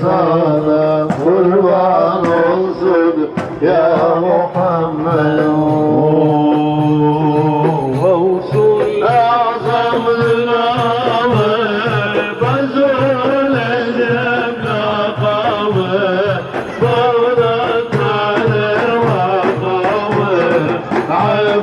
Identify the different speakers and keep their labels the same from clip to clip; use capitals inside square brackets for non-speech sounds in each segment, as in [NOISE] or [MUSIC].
Speaker 1: sana kurban olsun ya Muhammed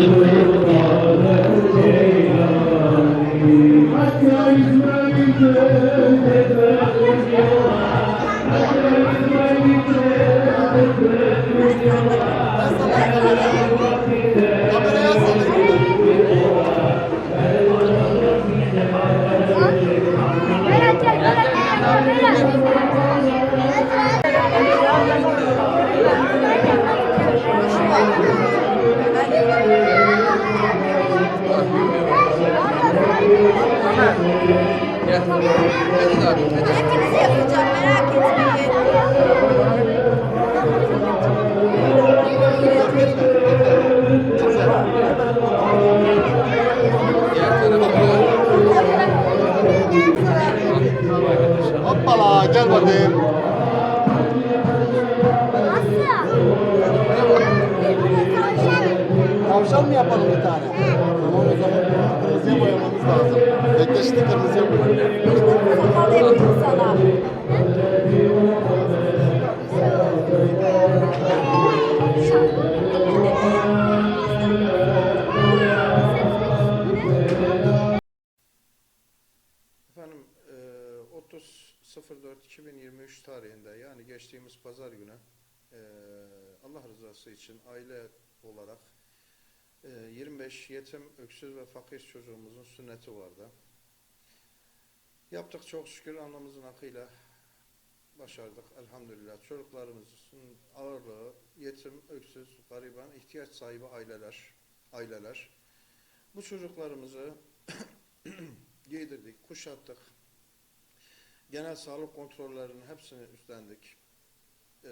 Speaker 2: বিষয়ে
Speaker 3: Hoppala gel bakayım. Tavşan mı yapalım bir tane? Tamam o zaman bunu kırmızıya boyamamız lazım. Bekle şimdi kırmızıya boyayalım.
Speaker 2: Sakal yapayım sana.
Speaker 4: Efendim e, 30.04.2023 tarihinde yani geçtiğimiz pazar günü e, Allah rızası için aile olarak e, 25 yetim, öksüz ve fakir çocuğumuzun sünneti vardı. Yaptık çok şükür anamızın hakkıyla başardık elhamdülillah. Çocuklarımızın ağırlığı yetim, öksüz, gariban, ihtiyaç sahibi aileler, aileler. Bu çocuklarımızı [CLEARS THROAT] giydirdik, kuşattık. Genel sağlık kontrollerinin hepsini üstlendik. Ee,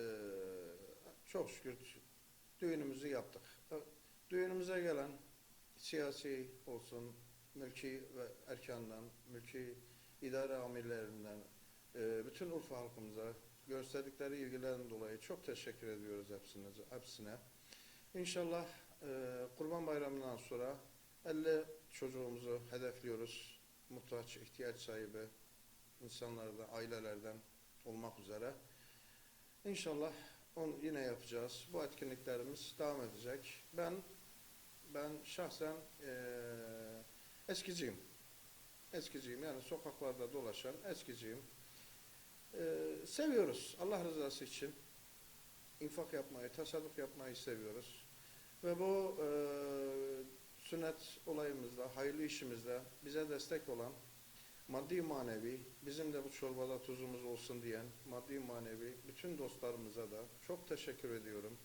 Speaker 4: çok şükür düğünümüzü yaptık. Düğünümüze gelen siyasi olsun, mülki ve erkandan, mülki idare amirlerinden, e, bütün Urfa halkımıza gösterdikleri ilgilerden dolayı çok teşekkür ediyoruz hepsine. hepsine. İnşallah e, Kurban Bayramı'ndan sonra 50 çocuğumuzu hedefliyoruz. Muhtaç, ihtiyaç sahibi insanlardan, ailelerden olmak üzere. İnşallah onu yine yapacağız. Bu etkinliklerimiz devam edecek. Ben ben şahsen eee eskiciyim. Eskiciyim yani sokaklarda dolaşan eskiciyim. Eee, seviyoruz Allah rızası için infak yapmayı, tasadduk yapmayı seviyoruz. Ve bu eee sünnet olayımızda, hayırlı işimizde bize destek olan maddi manevi, bizim de bu çorbada tuzumuz olsun diyen maddi manevi bütün dostlarımıza da çok teşekkür ediyorum.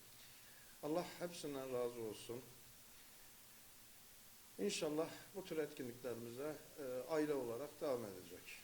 Speaker 4: Allah hepsinden razı olsun. İnşallah bu tür etkinliklerimize e, aile olarak devam edecek.